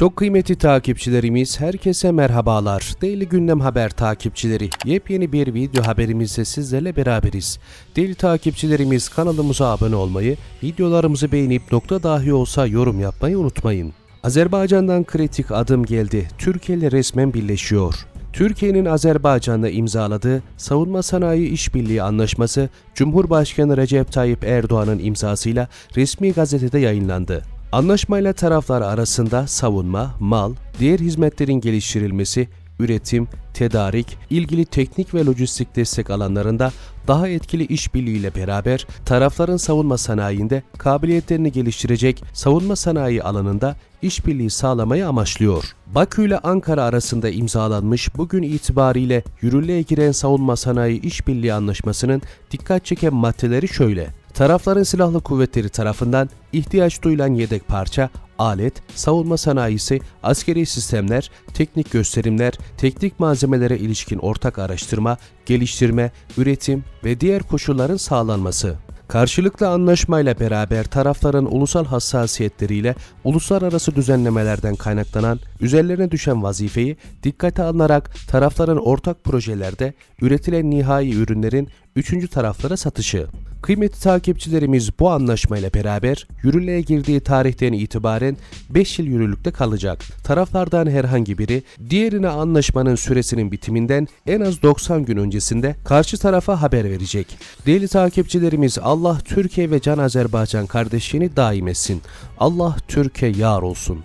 Çok kıymetli takipçilerimiz, herkese merhabalar. Değerli Gündem Haber takipçileri, yepyeni bir video haberimizle sizlerle beraberiz. Değerli takipçilerimiz kanalımıza abone olmayı, videolarımızı beğenip nokta dahi olsa yorum yapmayı unutmayın. Azerbaycan'dan kritik adım geldi. Türkiye ile resmen birleşiyor. Türkiye'nin Azerbaycan'la imzaladığı Savunma Sanayi İşbirliği Anlaşması, Cumhurbaşkanı Recep Tayyip Erdoğan'ın imzasıyla resmi gazetede yayınlandı. Anlaşmayla taraflar arasında savunma, mal, diğer hizmetlerin geliştirilmesi, üretim, tedarik, ilgili teknik ve lojistik destek alanlarında daha etkili işbirliğiyle beraber tarafların savunma sanayinde kabiliyetlerini geliştirecek savunma sanayi alanında işbirliği sağlamayı amaçlıyor. Bakü ile Ankara arasında imzalanmış bugün itibariyle yürürlüğe giren savunma sanayi işbirliği anlaşmasının dikkat çeken maddeleri şöyle. Tarafların silahlı kuvvetleri tarafından ihtiyaç duyulan yedek parça, alet, savunma sanayisi, askeri sistemler, teknik gösterimler, teknik malzemelere ilişkin ortak araştırma, geliştirme, üretim ve diğer koşulların sağlanması. Karşılıklı anlaşmayla beraber tarafların ulusal hassasiyetleriyle uluslararası düzenlemelerden kaynaklanan üzerlerine düşen vazifeyi dikkate alınarak tarafların ortak projelerde üretilen nihai ürünlerin üçüncü taraflara satışı. Kıymetli takipçilerimiz bu anlaşmayla beraber yürürlüğe girdiği tarihten itibaren 5 yıl yürürlükte kalacak. Taraflardan herhangi biri diğerine anlaşmanın süresinin bitiminden en az 90 gün öncesinde karşı tarafa haber verecek. Değerli takipçilerimiz Allah Türkiye ve Can Azerbaycan kardeşliğini daim etsin. Allah Türkiye yar olsun.